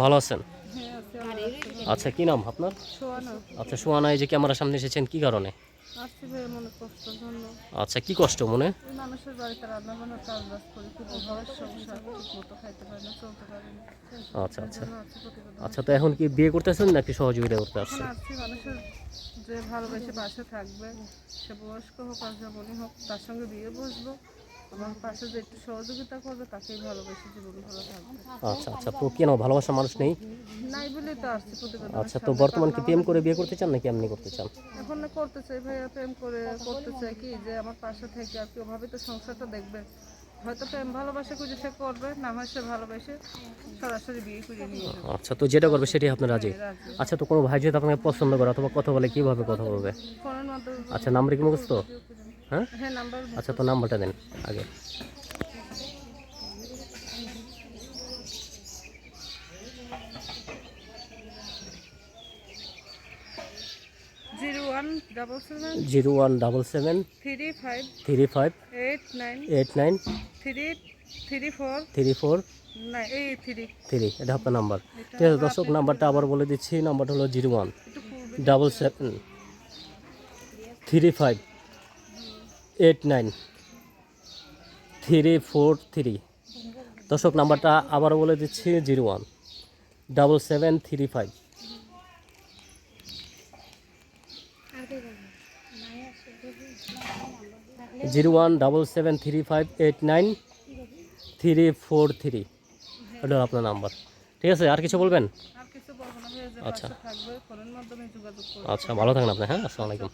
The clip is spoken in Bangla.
ভালো আছেন। আচ্ছা কি নাম আপনার? আচ্ছা সোয়ানা এই যে ক্যামেরার সামনে এসেছেন কি কারণে? মনে আচ্ছা কি কষ্ট মনে? এই মানুষের বাড়িতে রান্না বান্না কাজ বাজ করে খুব অভাবের সংসার ঠিক মতো খাইতে পারে না চলতে পারে না। আচ্ছা আচ্ছা। আচ্ছা তো এখন কি বিয়ে করতেছেন নাকি সহযোগিতা করতে আসছেন? যে ভালোবেসে পাশে থাকবে সে বয়স্ক হোক আর যেমনই হোক তার সঙ্গে বিয়ে বসবো। আমার পাশে যে একটু সহযোগিতা করবে তাকেই ভালোবেসে জীবন ভালো থাকবে। আচ্ছা আচ্ছা তো কেন ভালোবাসা মানুষ নেই? নাই বলেই তো আসছি প্রতিবেদন আচ্ছা তো বর্তমান কি প্রেম করে বিয়ে করতে চান নাকি এমনি করতে চান? এখন না করতে চাই ভাইয়া প্রেম করে করতে চাই কি যে আমার পাশে থেকে আর কি ওভাবে তো সংসারটা দেখবে। হয়তো প্রেম ভালোবাসা করে সে করবে না হয় সে ভালোবেসে সরাসরি বিয়ে করে নিয়ে যাবে। আচ্ছা তো যেটা করবে সেটাই আপনার রাজি। রাজি। আচ্ছা তো কোনো ভাই যদি আপনাকে পছন্দ করে অথবা কথা বলে কীভাবে কথা বলবে? আচ্ছা নাম্বার কি মুখস্থ? হ্যাঁ? হ্যাঁ আচ্ছা তো নাম্বারটা দেন আগে। Zero one double seven three five three five eight nine eight nine three three four three four three এটা আপনার নাম্বার ঠিক আছে দর্শক নাম্বারটা আবার বলে দিচ্ছি নাম্বারটা হলো zero one double seven three five eight nine three four three দর্শক নাম্বারটা আবার বলে দিচ্ছি zero one double seven three five zero one double seven three five eight nine three four three এটা আপনার নাম্বার। ঠিক আছে আর কিছু বলবেন? আচ্ছা। আচ্ছা ভালো থাকেন আপনি হ্যাঁ আসসালামু আলাইকুম।